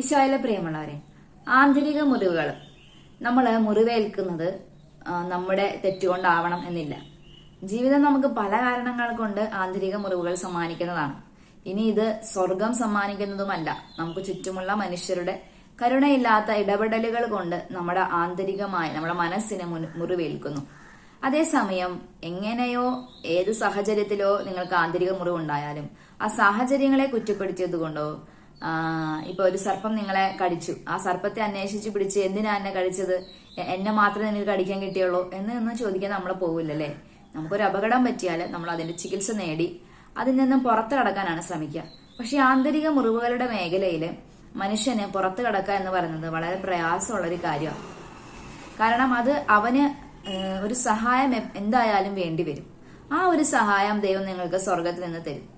ഈശോയിലെ പ്രിയമുള്ളവരെ ആന്തരിക മുറിവുകൾ. നമ്മൾ മുറിവേൽക്കുന്നത് നമ്മുടെ തെറ്റുകൊണ്ടാവണം എന്നില്ല. ജീവിതം നമുക്ക് പല കാരണങ്ങൾ കൊണ്ട് ആന്തരിക മുറിവുകൾ സമ്മാനിക്കുന്നതാണ്. ഇനി ഇത് സ്വർഗം സമ്മാനിക്കുന്നതുമല്ല. നമുക്ക് ചുറ്റുമുള്ള മനുഷ്യരുടെ കരുണയില്ലാത്ത ഇടപെടലുകൾ കൊണ്ട് നമ്മുടെ ആന്തരികമായ നമ്മുടെ മനസ്സിനെ മുറിവേൽക്കുന്നു. അതേസമയം എങ്ങനെയോ ഏത് സാഹചര്യത്തിലോ നിങ്ങൾക്ക് ആന്തരിക മുറിവുണ്ടായാലും ആ സാഹചര്യങ്ങളെ കുറ്റപ്പെടുത്തിയത് കൊണ്ടോ ഇപ്പൊ ഒരു സർപ്പം നിങ്ങളെ കടിച്ചു. ആ സർപ്പത്തെ അന്വേഷിച്ച് പിടിച്ച് എന്തിനാ എന്നെ കടിച്ചത്? എന്നെ മാത്രമേ നിനക്ക് കടിക്കാൻ കിട്ടിയുള്ളൂ എന്ന് ഒന്നും ചോദിക്കാൻ നമ്മൾ പോവില്ലല്ലേ? നമുക്കൊരു അപകടം പറ്റിയാൽ നമ്മൾ അതിന്റെ ചികിത്സ നേടി അതിൽ നിന്നും പുറത്തു കടക്കാനാണ് ശ്രമിക്കുക. പക്ഷെ ആന്തരിക മുറിവുകളുടെ മേഖലയിൽ മനുഷ്യന് പുറത്തു കടക്കുക എന്ന് പറയുന്നത് വളരെ പ്രയാസമുള്ള ഒരു കാര്യമാണ്. കാരണം അത് അവന് ഒരു സഹായം എന്തായാലും വേണ്ടി വരും. ആ ഒരു സഹായം ദൈവം നിങ്ങൾക്ക് സ്വർഗത്തിൽ നിന്ന് തരും.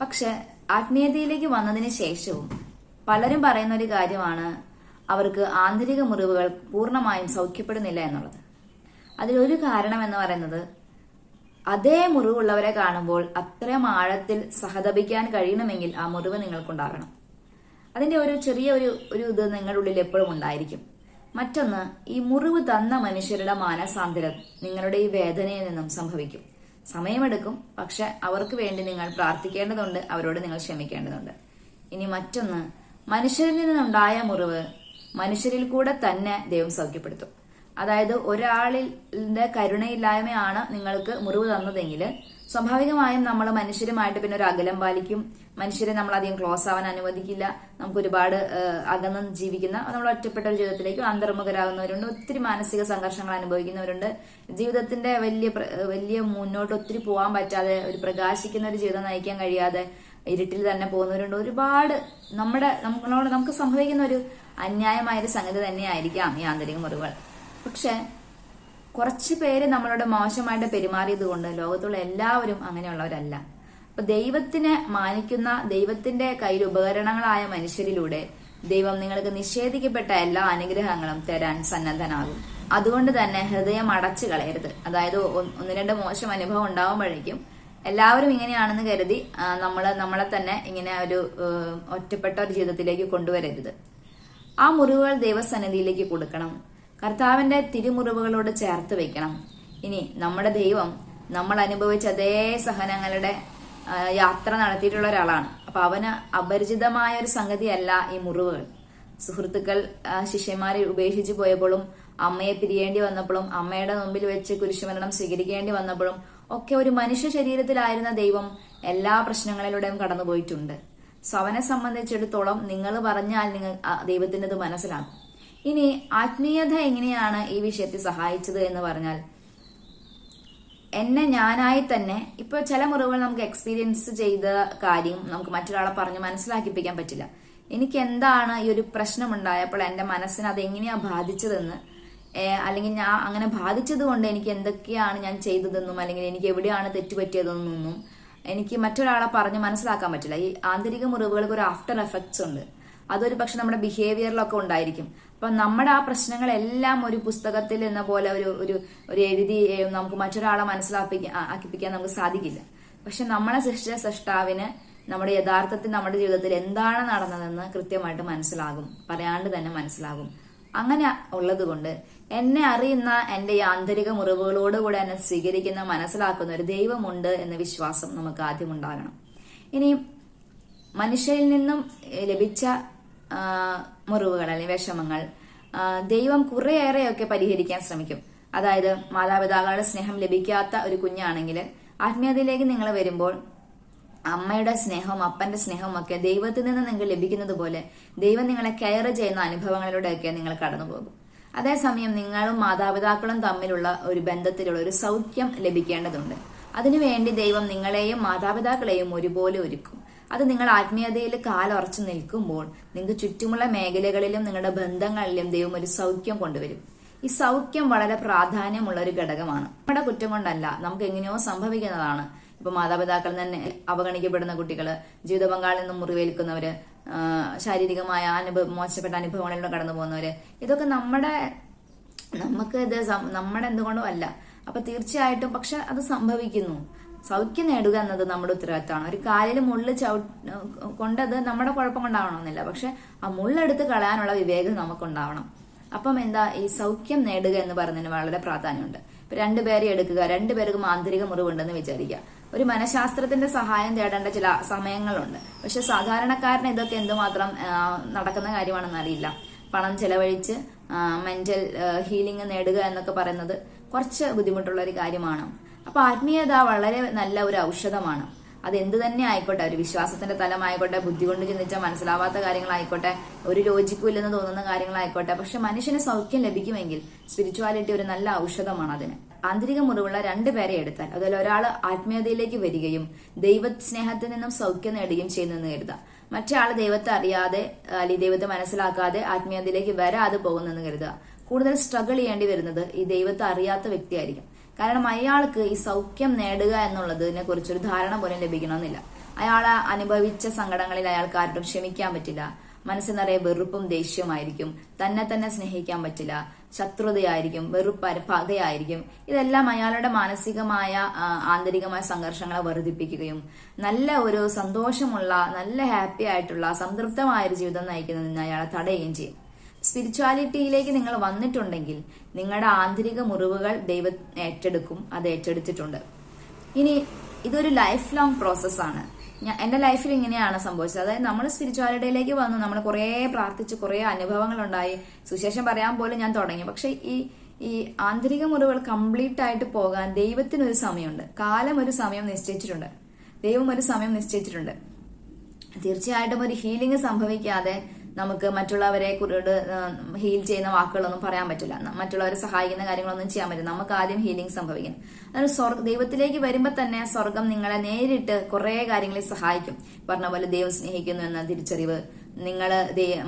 പക്ഷെ ആത്മീയതയിലേക്ക് വന്നതിന് ശേഷവും പലരും പറയുന്ന ഒരു കാര്യമാണ് അവർക്ക് ആന്തരിക മുറിവുകൾ പൂർണമായും സൗഖ്യപ്പെടുന്നില്ല എന്നുള്ളത്. അതിലൊരു കാരണം എന്ന് പറയുന്നത് അതേ മുറിവുള്ളവരെ കാണുമ്പോൾ അത്രയും ആഴത്തിൽ സഹതപിക്കാൻ കഴിയണമെങ്കിൽ ആ മുറിവ് നിങ്ങൾക്കുണ്ടാകണം. അതിന്റെ ഒരു ചെറിയ ഒരു ഒരു ഇത് നിങ്ങളുടെ ഉള്ളിൽ എപ്പോഴും ഉണ്ടായിരിക്കും. മറ്റൊന്ന് ഈ മുറിവ് തന്ന മനുഷ്യരുടെ മാനസാന്തരം നിങ്ങളുടെ ഈ വേദനയിൽ നിന്നും സംഭവിക്കും. സമയമെടുക്കും പക്ഷെ അവർക്ക് വേണ്ടി നിങ്ങൾ പ്രാർത്ഥിക്കേണ്ടതുണ്ട് അവരോട് നിങ്ങൾ ക്ഷമിക്കേണ്ടതുണ്ട്. ഇനി മറ്റൊന്ന് മനുഷ്യരിൽ നിന്നുണ്ടായ മുറിവ് മനുഷ്യരിൽ കൂടെ തന്നെ ദൈവം സൗഖ്യപ്പെടുത്തും. അതായത് ഒരാളിന്റെ കരുണയില്ലായ്മയാണ് നിങ്ങൾക്ക് മുറിവ് തന്നതെങ്കിൽ സ്വാഭാവികമായും നമ്മൾ മനുഷ്യരുമായിട്ട് പിന്നെ ഒരു അകലം പാലിക്കും. മനുഷ്യരെ നമ്മൾ അധികം ക്ലോസ് ആവാൻ അനുവദിക്കില്ല. നമുക്ക് ഒരുപാട് അകന്ന് ജീവിക്കുന്ന നമ്മൾ ഒറ്റപ്പെട്ട ഒരു ജീവിതത്തിലേക്ക് അന്തർമുഖരാകുന്നവരുണ്ട്. ഒത്തിരി മാനസിക സംഘർഷങ്ങൾ അനുഭവിക്കുന്നവരുണ്ട്. ജീവിതത്തിന്റെ വലിയ വലിയ മുന്നോട്ട് ഒത്തിരി പോകാൻ പറ്റാതെ ഒരു പ്രകാശിക്കുന്ന ഒരു ജീവിതം നയിക്കാൻ കഴിയാതെ ഇരുട്ടിൽ തന്നെ പോകുന്നവരുണ്ട്. ഒരുപാട് നമ്മുടെ നമ്മളോട് നമുക്ക് സംഭവിക്കുന്ന ഒരു അന്യായമായ ഒരു സംഗതി തന്നെയായിരിക്കാം ഈ ആന്തരിക മുറിവുകൾ. പക്ഷെ കുറച്ച് പേര് നമ്മളോട് മോശമായിട്ട് പെരുമാറിയത് കൊണ്ട് ലോകത്തുള്ള എല്ലാവരും അങ്ങനെയുള്ളവരല്ല. അപ്പൊ ദൈവത്തിനെ മാനിക്കുന്ന ദൈവത്തിന്റെ കയ്യിൽ ഉപകരണങ്ങളായ മനുഷ്യരിലൂടെ ദൈവം നിങ്ങൾക്ക് നിഷേധിക്കപ്പെട്ട എല്ലാ അനുഗ്രഹങ്ങളും തരാൻ സന്നദ്ധനാകും. അതുകൊണ്ട് തന്നെ ഹൃദയം അടച്ചു കളയരുത്. അതായത് ഒന്ന് രണ്ട് മോശം അനുഭവം ഉണ്ടാവുമ്പോഴേക്കും എല്ലാവരും ഇങ്ങനെയാണെന്ന് കരുതി നമ്മൾ നമ്മളെ തന്നെ ഇങ്ങനെ ഒരു ഒറ്റപ്പെട്ട ഒരു ജീവിതത്തിലേക്ക് കൊണ്ടുവരരുത്. ആ മുറിവുകൾ ദൈവസന്നിധിയിലേക്ക് കൊടുക്കണം. കർത്താവിന്റെ തിരുമുറിവുകളോട് ചേർത്ത് വെക്കണം. ഇനി നമ്മുടെ ദൈവം നമ്മൾ അനുഭവിച്ച അതേ സഹനങ്ങളുടെ യാത്ര നടത്തിയിട്ടുള്ള ഒരാളാണ്. അപ്പൊ അവന് അപരിചിതമായ ഒരു സംഗതിയല്ല ഈ മുറിവുകൾ. സുഹൃത്തുക്കൾ ശിഷ്യന്മാരെ ഉപേക്ഷിച്ചു പോയപ്പോഴും അമ്മയെ പിരിയേണ്ടി വന്നപ്പോഴും അമ്മയുടെ മുമ്പിൽ വെച്ച് കുരിശുമരണം സ്വീകരിക്കേണ്ടി വന്നപ്പോഴും ഒക്കെ ഒരു മനുഷ്യ ശരീരത്തിലായിരുന്ന ദൈവം എല്ലാ പ്രശ്നങ്ങളിലൂടെയും കടന്നുപോയിട്ടുണ്ട്. സോ അവനെ സംബന്ധിച്ചിടത്തോളം നിങ്ങൾ പറഞ്ഞാൽ നിങ്ങൾ ദൈവത്തിന്റെ ദൈവത്തിന് ഇത് മനസ്സിലാക്കും. ഇനി ആത്മീയത എങ്ങനെയാണ് ഈ വിഷയത്തെ സഹായിച്ചത് എന്ന് പറഞ്ഞാൽ എന്നെ ഞാനായി തന്നെ ഇപ്പൊ ചില മുറിവുകൾ നമുക്ക് എക്സ്പീരിയൻസ് ചെയ്ത കാര്യം നമുക്ക് മറ്റൊരാളെ പറഞ്ഞ് മനസ്സിലാക്കിപ്പിക്കാൻ പറ്റില്ല. എനിക്ക് എന്താണ് ഈ ഒരു പ്രശ്നം ഉണ്ടായപ്പോൾ എന്റെ മനസ്സിനെ അത് എങ്ങനെയാ ബാധിച്ചതെന്ന് അല്ലെങ്കിൽ ഞാൻ അങ്ങനെ ബാധിച്ചത് കൊണ്ട് എനിക്ക് എന്തൊക്കെയാണ് ഞാൻ ചെയ്തതെന്നും അല്ലെങ്കിൽ എനിക്ക് എവിടെയാണ് തെറ്റുപറ്റിയതെന്നൊന്നും എനിക്ക് മറ്റൊരാളെ പറഞ്ഞ് മനസ്സിലാക്കാൻ പറ്റില്ല. ഈ ആന്തരിക മുറിവുകൾക്ക് ഒരു ആഫ്റ്റർ എഫക്ട്സ് ഉണ്ട്. അതൊരു പക്ഷെ നമ്മുടെ ബിഹേവിയറിലൊക്കെ ഉണ്ടായിരിക്കും. അപ്പൊ നമ്മുടെ ആ പ്രശ്നങ്ങളെല്ലാം ഒരു പുസ്തകത്തിൽ എന്ന പോലെ ഒരു ഒരു ഒരു എഴുതി നമുക്ക് മറ്റൊരാളെ മനസ്സിലാക്കിപ്പിക്കാൻ ആക്കിപ്പിക്കാൻ നമുക്ക് സാധിക്കില്ല. പക്ഷെ നമ്മളെ സൃഷ്ടിച്ച സൃഷ്ടാവിന് നമ്മുടെ യഥാർത്ഥത്തിൽ നമ്മുടെ ജീവിതത്തിൽ എന്താണ് നടന്നതെന്ന് കൃത്യമായിട്ട് മനസ്സിലാകും. പറയാണ്ട് തന്നെ മനസ്സിലാകും. അങ്ങനെ ഉള്ളതുകൊണ്ട് എന്നെ അറിയുന്ന എന്റെ ഈ ആന്തരിക മുറിവുകളോടുകൂടെ എന്നെ സ്വീകരിക്കുന്ന മനസ്സിലാക്കുന്ന ഒരു ദൈവമുണ്ട് എന്ന വിശ്വാസം നമുക്ക് ആദ്യം ഉണ്ടാകണം. ഇനി മനുഷ്യരിൽ നിന്നും ലഭിച്ച മുറിവുകൾ അല്ലെങ്കിൽ വിഷമങ്ങൾ ദൈവം കുറേയേറെയൊക്കെ പരിഹരിക്കാൻ ശ്രമിക്കും. അതായത് മാതാപിതാക്കളുടെ സ്നേഹം ലഭിക്കാത്ത ഒരു കുഞ്ഞാണെങ്കിൽ ആത്മീയതയിലേക്ക് നിങ്ങൾ വരുമ്പോൾ അമ്മയുടെ സ്നേഹവും അപ്പന്റെ സ്നേഹവും ഒക്കെ ദൈവത്തിൽ നിന്ന് നിങ്ങൾ ലഭിക്കുന്നത് പോലെ ദൈവം നിങ്ങളെ കെയർ ചെയ്യുന്ന അനുഭവങ്ങളിലൂടെയൊക്കെ നിങ്ങൾ കടന്നു പോകും അതേസമയം നിങ്ങളും മാതാപിതാക്കളും തമ്മിലുള്ള ഒരു ബന്ധത്തിലുള്ള ഒരു സൗഖ്യം ലഭിക്കേണ്ടതുണ്ട്. അതിനുവേണ്ടി ദൈവം നിങ്ങളെയും മാതാപിതാക്കളെയും ഒരുപോലെ ഒരുക്കും. അത് നിങ്ങൾ ആത്മീയതയിൽ കാലുറച്ചു നിൽക്കുമ്പോൾ നിങ്ങൾക്ക് ചുറ്റുമുള്ള മേഖലകളിലും നിങ്ങളുടെ ബന്ധങ്ങളിലും ദൈവം ഒരു സൗഖ്യം കൊണ്ടുവരും. ഈ സൗഖ്യം വളരെ പ്രാധാന്യമുള്ള ഒരു ഘടകമാണ്. നമ്മുടെ കുറ്റം കൊണ്ടല്ല നമുക്ക് എങ്ങനെയോ സംഭവിക്കുന്നതാണ്. ഇപ്പൊ മാതാപിതാക്കൾ തന്നെ അവഗണിക്കപ്പെടുന്ന കുട്ടികൾ ജീവിത പങ്കാളിൽ നിന്നും മുറിവേൽക്കുന്നവര് ശാരീരികമായ അനുഭവ മോശപ്പെട്ട അനുഭവങ്ങളിലൂടെ കടന്നു പോകുന്നവര് ഇതൊക്കെ നമ്മുടെ നമുക്ക് ഇത് നമ്മുടെ എന്തുകൊണ്ടും അല്ല. അപ്പൊ തീർച്ചയായിട്ടും പക്ഷെ അത് സംഭവിക്കുന്നു. സൗഖ്യം നേടുക എന്നത് നമ്മുടെ ഉത്തരവാദിത്തമാണ്. ഒരു കാലിൽ മുള്ള് ചവി കൊണ്ടത് നമ്മുടെ കുഴപ്പം കൊണ്ടാവണമെന്നില്ല. പക്ഷെ ആ മുള്ളെടുത്ത് കളയാനുള്ള വിവേകം നമുക്കുണ്ടാവണം. അപ്പം എന്താ ഈ സൗഖ്യം നേടുക എന്ന് പറയുന്നതിന് വളരെ പ്രാധാന്യമുണ്ട്. ഇപ്പൊ രണ്ടുപേരെ എടുക്കുക രണ്ടുപേർക്കും ആന്തരിക മുറിവുണ്ടെന്ന് വിചാരിക്കുക. ഒരു മനഃശാസ്ത്രത്തിന്റെ സഹായം തേടേണ്ട ചില സമയങ്ങളുണ്ട്. പക്ഷെ സാധാരണക്കാരന് ഇതൊക്കെ എന്തുമാത്രം നടക്കുന്ന കാര്യമാണെന്ന് അറിയില്ല. പണം ചെലവഴിച്ച് മെന്റൽ ഹീലിംഗ് നേടുക എന്നൊക്കെ പറയുന്നത് കുറച്ച് ബുദ്ധിമുട്ടുള്ള ഒരു കാര്യമാണ്. അപ്പൊ ആത്മീയത വളരെ നല്ല ഒരു ഔഷധമാണ്. അത് എന്ത് തന്നെ ആയിക്കോട്ടെ ഒരു വിശ്വാസത്തിന്റെ തലമായിക്കോട്ടെ ബുദ്ധി കൊണ്ട് ചിന്തിച്ചാൽ മനസ്സിലാവാത്ത കാര്യങ്ങളായിക്കോട്ടെ ഒരു ലോജിക്കും ഇല്ലെന്ന് തോന്നുന്ന കാര്യങ്ങളായിക്കോട്ടെ പക്ഷെ മനുഷ്യന് സൗഖ്യം ലഭിക്കുമെങ്കിൽ സ്പിരിച്വാലിറ്റി ഒരു നല്ല ഔഷധമാണ് അതിന്. ആന്തരിക മുറിവുള്ള രണ്ടുപേരെ എടുത്താൽ അതിൽ ഒരാൾ ആത്മീയതയിലേക്ക് വരികയും ദൈവ സ്നേഹത്തിൽ നിന്നും സൗഖ്യം നേടുകയും ചെയ്യുന്നെന്ന് കരുതാം മറ്റേ ആൾ ദൈവത്തെ അറിയാതെ അല്ലെങ്കിൽ ദൈവത്തെ മനസ്സിലാക്കാതെ ആത്മീയതയിലേക്ക് വരാതെ പോകുന്നെന്ന് കരുതുക. കൂടുതൽ സ്ട്രഗിൾ ചെയ്യേണ്ടി വരുന്നത് ഈ ദൈവത്തെ അറിയാത്ത വ്യക്തിയായിരിക്കും. കാരണം അയാൾക്ക് ഈ സൗഖ്യം നേടുക എന്നുള്ളതിനെ കുറിച്ചൊരു ധാരണ പോലും ലഭിക്കണമെന്നില്ല. അയാൾ അനുഭവിച്ച സങ്കടങ്ങളിൽ അയാൾക്ക് ആരോടും ക്ഷമിക്കാൻ പറ്റില്ല. മനസ്സിൽ നിറയെ വെറുപ്പും ദേഷ്യമായിരിക്കും തന്നെ തന്നെ സ്നേഹിക്കാൻ പറ്റില്ല. ശത്രുതയായിരിക്കും വെറുപ്പ് പകയായിരിക്കും ഇതെല്ലാം അയാളുടെ മാനസികമായ ആന്തരികമായ സംഘർഷങ്ങളെ വർദ്ധിപ്പിക്കുകയും നല്ല ഒരു സന്തോഷമുള്ള നല്ല ഹാപ്പി ആയിട്ടുള്ള സംതൃപ്തമായ ഒരു ജീവിതം നയിക്കുന്നതിന് അയാളെ തടയുകയും ചെയ്യും. സ്പിരിച്വാലിറ്റിയിലേക്ക് നിങ്ങൾ വന്നിട്ടുണ്ടെങ്കിൽ നിങ്ങളുടെ ആന്തരിക മുറിവുകൾ ദൈവം ഏറ്റെടുക്കും അത് ഏറ്റെടുത്തിട്ടുണ്ട്. ഇനി ഇതൊരു ലൈഫ് ലോങ് പ്രോസസ്സാണ് ഞാൻ എന്റെ ലൈഫിൽ ഇങ്ങനെയാണ് സംഭവിച്ചത്. അതായത് നമ്മൾ സ്പിരിച്വാലിറ്റിയിലേക്ക് വന്നു നമ്മൾ കുറേ പ്രാർത്ഥിച്ച് കുറേ അനുഭവങ്ങൾ ഉണ്ടായി സുശേഷം പറയാൻ പോലും ഞാൻ തുടങ്ങി. പക്ഷെ ഈ ഈ ആന്തരിക മുറിവുകൾ കംപ്ലീറ്റ് ആയിട്ട് പോകാൻ ദൈവത്തിനൊരു സമയമുണ്ട്. കാലം ഒരു സമയം നിശ്ചയിച്ചിട്ടുണ്ട്. ദൈവം ഒരു സമയം നിശ്ചയിച്ചിട്ടുണ്ട്. തീർച്ചയായിട്ടും ഒരു ഹീലിംഗ് സംഭവിക്കാതെ നമുക്ക് മറ്റുള്ളവരെ കുറിയോട് ഹീൽ ചെയ്യുന്ന വാക്കുകളൊന്നും പറയാൻ പറ്റില്ല. മറ്റുള്ളവരെ സഹായിക്കുന്ന കാര്യങ്ങളൊന്നും ചെയ്യാൻ പറ്റില്ല. നമുക്ക് ആദ്യം ഹീലിംഗ് സംഭവിക്കണം. അതായത് സ്വർഗ ദൈവത്തിലേക്ക് വരുമ്പോൾ തന്നെ സ്വർഗം നിങ്ങളെ നേരിട്ട് കുറേ കാര്യങ്ങളെ സഹായിക്കും. പറഞ്ഞ പോലെ ദൈവം സ്നേഹിക്കുന്നു എന്ന തിരിച്ചറിവ്. നിങ്ങൾ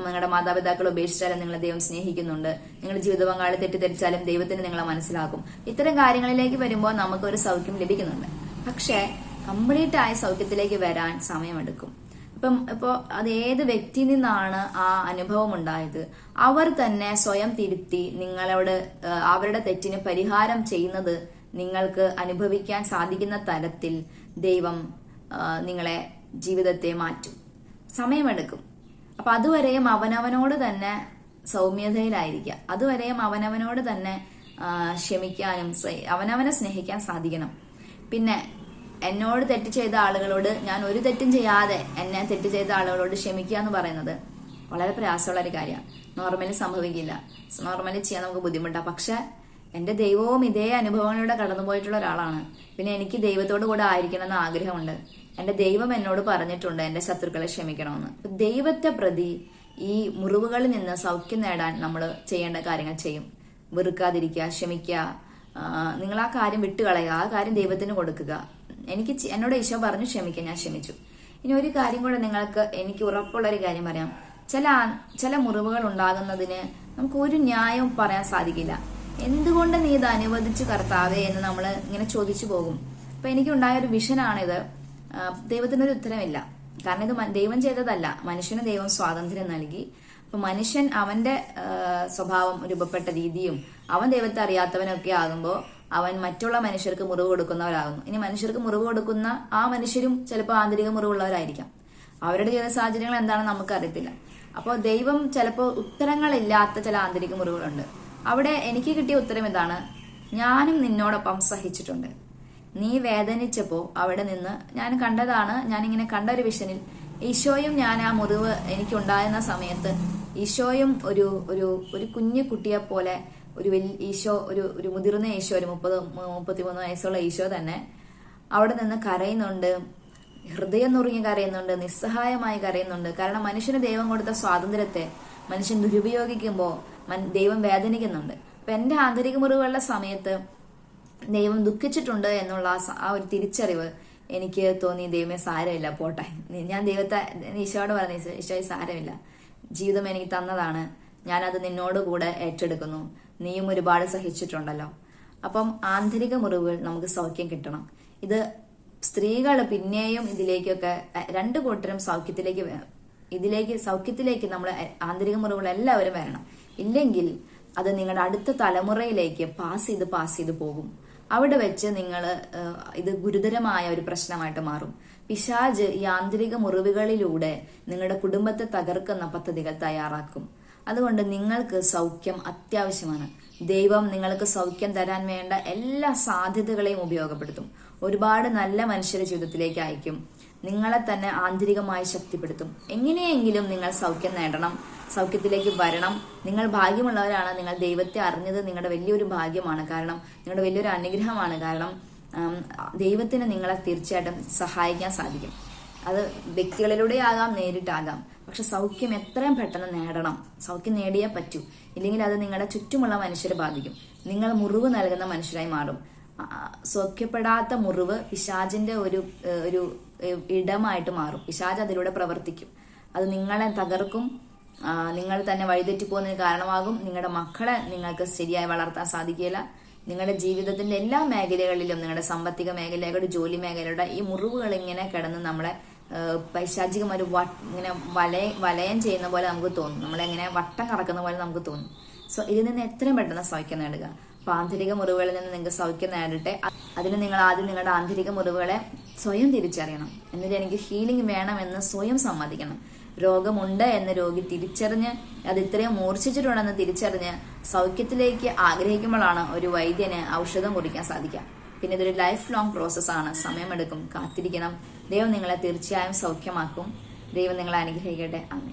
നിങ്ങളുടെ മാതാപിതാക്കൾ ഉപേക്ഷിച്ചാലും നിങ്ങളെ ദൈവം സ്നേഹിക്കുന്നുണ്ട്. നിങ്ങളുടെ ജീവിത പങ്കാളി തെറ്റിദ്ധരിച്ചാലും ദൈവത്തിന് നിങ്ങളെ മനസ്സിലാക്കും. ഇത്തരം കാര്യങ്ങളിലേക്ക് വരുമ്പോൾ നമുക്ക് ഒരു സൗഖ്യം ലഭിക്കുന്നുണ്ട്. പക്ഷേ കംപ്ലീറ്റ് ആയ സൗഖ്യത്തിലേക്ക് വരാൻ സമയമെടുക്കും. ഇപ്പം ഇപ്പോ അത് ഏത് വ്യക്തിയിൽ നിന്നാണ് ആ അനുഭവം ഉണ്ടായത്? അവർ തന്നെ സ്വയം തിരുത്തി നിങ്ങളോട് അവരുടെ തെറ്റിന് പരിഹാരം ചെയ്യുന്നത് നിങ്ങൾക്ക് അനുഭവിക്കാൻ സാധിക്കുന്ന തരത്തിൽ ദൈവം നിങ്ങളെ ജീവിതത്തെ മാറ്റും. സമയമെടുക്കും. അപ്പൊ അതുവരെയും അവനവനോട് തന്നെ സൗമ്യതയിലായിരിക്കുക. അതുവരെയും അവനവനോട് തന്നെ ക്ഷമിക്കാനും അവനവനെ സ്നേഹിക്കാൻ സാധിക്കണം. പിന്നെ എന്നോട് തെറ്റ് ചെയ്ത ആളുകളോട് ഞാൻ ഒരു തെറ്റും ചെയ്യാതെ എന്നെ തെറ്റ് ചെയ്ത ആളുകളോട് ക്ഷമിക്കുക എന്ന് പറയുന്നത് വളരെ പ്രയാസമുള്ള ഒരു കാര്യമാണ്. നോർമലി സംഭവിക്കില്ല. നോർമലി ചെയ്യാൻ നമുക്ക് ബുദ്ധിമുട്ടാണ് പക്ഷെ എന്റെ ദൈവവും ഇതേ അനുഭവങ്ങളിലൂടെ കടന്നുപോയിട്ടുള്ള ഒരാളാണ്. പിന്നെ എനിക്ക് ദൈവത്തോട് കൂടെ ആയിരിക്കണം എന്ന് ആഗ്രഹമുണ്ട്. എന്റെ ദൈവം എന്നോട് പറഞ്ഞിട്ടുണ്ട് എന്റെ ശത്രുക്കളെ ക്ഷമിക്കണമെന്ന്. ദൈവത്തെ പ്രതി ഈ മുറിവുകളിൽ നിന്ന് സൗഖ്യം നേടാൻ നമ്മൾ ചെയ്യേണ്ട കാര്യങ്ങൾ ചെയ്യും. വെറുക്കാതിരിക്കുക ക്ഷമിക്കുക നിങ്ങൾ ആ കാര്യം വിട്ടുകളയുക ആ കാര്യം ദൈവത്തിന് കൊടുക്കുക. എനിക്ക് എന്നോട് ഈശോ പറഞ്ഞു ക്ഷമിക്കാൻ ഞാൻ ക്ഷമിച്ചു. ഇനി ഒരു കാര്യം കൂടെ നിങ്ങൾക്ക് എനിക്ക് ഉറപ്പുള്ള ഒരു കാര്യം പറയാം. ചില ചില മുറിവുകൾ ഉണ്ടാകുന്നതിന് നമുക്ക് ഒരു ന്യായവും പറയാൻ സാധിക്കില്ല. എന്തുകൊണ്ട് നീ ഇത് അനുവദിച്ചു കർത്താവേ എന്ന് നമ്മൾ ഇങ്ങനെ ചോദിച്ചു പോകും? അപ്പൊ എനിക്കുണ്ടായ ഒരു വിഷനാണിത്. ദൈവത്തിനൊരു ഉത്തരമില്ല കാരണം ഇത് ദൈവം ചെയ്തതല്ല. മനുഷ്യന് ദൈവം സ്വാതന്ത്ര്യം നൽകി. അപ്പൊ മനുഷ്യൻ അവന്റെ സ്വഭാവം രൂപപ്പെട്ട രീതിയും അവൻ ദൈവത്തെ അറിയാത്തവനൊക്കെ ആകുമ്പോൾ അവൻ മറ്റുള്ള മനുഷ്യർക്ക് മുറിവ് കൊടുക്കുന്നവരാകുന്നു. ഇനി മനുഷ്യർക്ക് മുറിവ് കൊടുക്കുന്ന ആ മനുഷ്യരും ചിലപ്പോൾ ആന്തരിക മുറിവുള്ളവരായിരിക്കാം. അവരുടെ ജീവിത സാഹചര്യങ്ങൾ എന്താണെന്ന് നമുക്ക് അറിയത്തില്ല അപ്പോൾ ദൈവം ചിലപ്പോൾ ഉത്തരങ്ങളില്ലാത്ത ചില ആന്തരിക മുറിവുകളുണ്ട്. അവിടെ എനിക്ക് കിട്ടിയ ഉത്തരം ഇതാണ്. ഞാനും നിന്നോടൊപ്പം സഹിച്ചിട്ടുണ്ട്. നീ വേദനിച്ചപ്പോൾ അവിടെ നിന്ന് ഞാൻ കണ്ടതാണ് ഞാനിങ്ങനെ കണ്ട ഒരു വിഷനിൽ ഈശോയും ഞാൻ ആ മുറിവ് എനിക്കുണ്ടായിരുന്ന സമയത്ത് ഈശോയും ഒരു ഒരു ഒരു കുഞ്ഞു കുട്ടിയെ പോലെ ഒരു വലിയ ഈശോ ഒരു ഒരു മുതിർന്ന ഈശോ ഒരു മുപ്പത് മുപ്പത്തിമൂന്ന് വയസ്സുള്ള ഈശോ തന്നെ അവിടെ നിന്ന് കരയുന്നുണ്ട്. ഹൃദയം നുറുങ്ങി കരയുന്നുണ്ട്. നിസ്സഹായമായി കരയുന്നുണ്ട്. കാരണം മനുഷ്യന് ദൈവം കൊടുത്ത സ്വാതന്ത്ര്യത്തെ മനുഷ്യൻ ദുരുപയോഗിക്കുമ്പോൾ ദൈവം വേദനിക്കുന്നുണ്ട്. അപ്പൊ എന്റെ ആന്തരിക മുറിവുകളുടെ സമയത്ത് ദൈവം ദുഃഖിച്ചിട്ടുണ്ട് എന്നുള്ള ആ ഒരു തിരിച്ചറിവ് എനിക്ക് തോന്നി ദൈവമേ സാരമില്ല പോട്ടെ. ഞാൻ ദൈവത്തെ ഈശോയോട് പറഞ്ഞു "ഈശോ- ഈശോയെ സാരമില്ല. ജീവിതം എനിക്ക് തന്നതാണ്. ഞാനത് നിന്നോട് കൂടെ ഏറ്റെടുക്കുന്നു. നീയും ഒരുപാട് സഹിച്ചിട്ടുണ്ടല്ലോ. അപ്പം ആന്തരിക മുറിവുകൾ നമുക്ക് സൗഖ്യം കിട്ടണം. ഇത് സ്ത്രീകൾ പിന്നെയും ഇതിലേക്കൊക്കെ രണ്ട് കൂട്ടരും സൗഖ്യത്തിലേക്ക് ഇതിലേക്ക് സൗഖ്യത്തിലേക്ക് നമ്മൾ ആന്തരിക മുറിവുകൾ എല്ലാവരും വരണം. ഇല്ലെങ്കിൽ അത് നിങ്ങളുടെ അടുത്ത തലമുറയിലേക്ക് പാസ് ചെയ്ത് പാസ് ചെയ്ത് പോകും. അവിടെ വെച്ച് നിങ്ങൾ ഇത് ഗുരുതരമായ ഒരു പ്രശ്നമായിട്ട് മാറും. പിശാജ് യാന്ത്രിക മുറിവുകളിലൂടെ നിങ്ങളുടെ കുടുംബത്തെ തകർക്കുന്ന പദ്ധതികൾ തയ്യാറാക്കും. അതുകൊണ്ട് നിങ്ങൾക്ക് സൗഖ്യം അത്യാവശ്യമാണ്. ദൈവം നിങ്ങൾക്ക് സൗഖ്യം തരാൻ വേണ്ട എല്ലാ സാധ്യതകളെയും ഉപയോഗപ്പെടുത്തും. ഒരുപാട് നല്ല മനുഷ്യരുടെ ജീവിതത്തിലേക്ക് അയക്കും നിങ്ങളെ തന്നെ ആന്തരികമായി ശക്തിപ്പെടുത്തും. എങ്ങനെയെങ്കിലും നിങ്ങൾ സൗഖ്യം നേടണം. സൗഖ്യത്തിലേക്ക് വരണം. നിങ്ങൾ ഭാഗ്യമുള്ളവരാണ്. നിങ്ങൾ ദൈവത്തെ അറിഞ്ഞത് നിങ്ങളുടെ വലിയൊരു ഭാഗ്യമാണ്. കാരണം നിങ്ങളുടെ വലിയൊരു അനുഗ്രഹമാണ്. കാരണം ദൈവത്തിന് നിങ്ങളെ തീർച്ചയായിട്ടും സഹായിക്കാൻ സാധിക്കും. അത് വ്യക്തികളിലൂടെ ആകാം നേരിട്ടാകാം. പക്ഷെ സൗഖ്യം എത്രയും പെട്ടെന്ന് നേടണം. സൗഖ്യം നേടിയേ പറ്റൂ. ഇല്ലെങ്കിൽ അത് നിങ്ങളുടെ ചുറ്റുമുള്ള മനുഷ്യരെ ബാധിക്കും. നിങ്ങൾ മുറിവ് നൽകുന്ന മനുഷ്യരായി മാറും. സൗഖ്യപ്പെടാത്ത മുറിവ് പിശാജിന്റെ ഒരു ഒരു ഇടമായിട്ട് മാറും. പിശാജ് അതിലൂടെ പ്രവർത്തിക്കും. അത് നിങ്ങളെ തകർക്കും. നിങ്ങൾ തന്നെ വഴിതെറ്റി പോകുന്നതിന് കാരണമാകും. നിങ്ങളുടെ മക്കളെ നിങ്ങൾക്ക് ശരിയായി വളർത്താൻ സാധിക്കില്ല നിങ്ങളുടെ ജീവിതത്തിന്റെ എല്ലാ മേഖലകളിലും നിങ്ങളുടെ സാമ്പത്തിക മേഖലയുടെ ജോലി മേഖലയുടെ ഈ മുറിവുകൾ ഇങ്ങനെ കിടന്ന് നമ്മളെ ഏഹ്, പൈശാചികം ഒരു വ ഇങ്ങനെ വലയ വലയം ചെയ്യുന്ന പോലെ നമുക്ക് തോന്നും. നമ്മളെങ്ങനെ വട്ടം കറക്കുന്ന പോലെ നമുക്ക് തോന്നും. സോ ഇതിൽ നിന്ന് എത്രയും പെട്ടെന്ന് സൗഖ്യം നേടുക. അപ്പൊ ആന്തരിക മുറിവുകളിൽ നിന്ന് നിങ്ങൾക്ക് സൗഖ്യം നേടട്ടെ. അതിന് നിങ്ങൾ ആദ്യം നിങ്ങളുടെ ആന്തരിക മുറിവുകളെ സ്വയം തിരിച്ചറിയണം. എന്നിട്ട് എനിക്ക് ഹീലിംഗ് വേണമെന്ന് സ്വയം സമ്മതിക്കണം. രോഗമുണ്ട് എന്ന രോഗി തിരിച്ചറിഞ്ഞ് അത് ഇത്രയും മൂർച്ഛിച്ചിട്ടുണ്ടെന്ന് തിരിച്ചറിഞ്ഞ് സൗഖ്യത്തിലേക്ക് ആഗ്രഹിക്കുമ്പോഴാണ് ഒരു വൈദ്യന് ഔഷധം കുടിക്കാൻ സാധിക്കുക. പിന്നെ ഇതൊരു ലൈഫ് ലോങ് പ്രോസസ്സാണ് സമയമെടുക്കും. കാത്തിരിക്കണം. ദൈവം നിങ്ങളെ തീർച്ചയായും സൗഖ്യമാക്കും. ദൈവം നിങ്ങളെ അനുഗ്രഹിക്കട്ടെ. അമ്മേ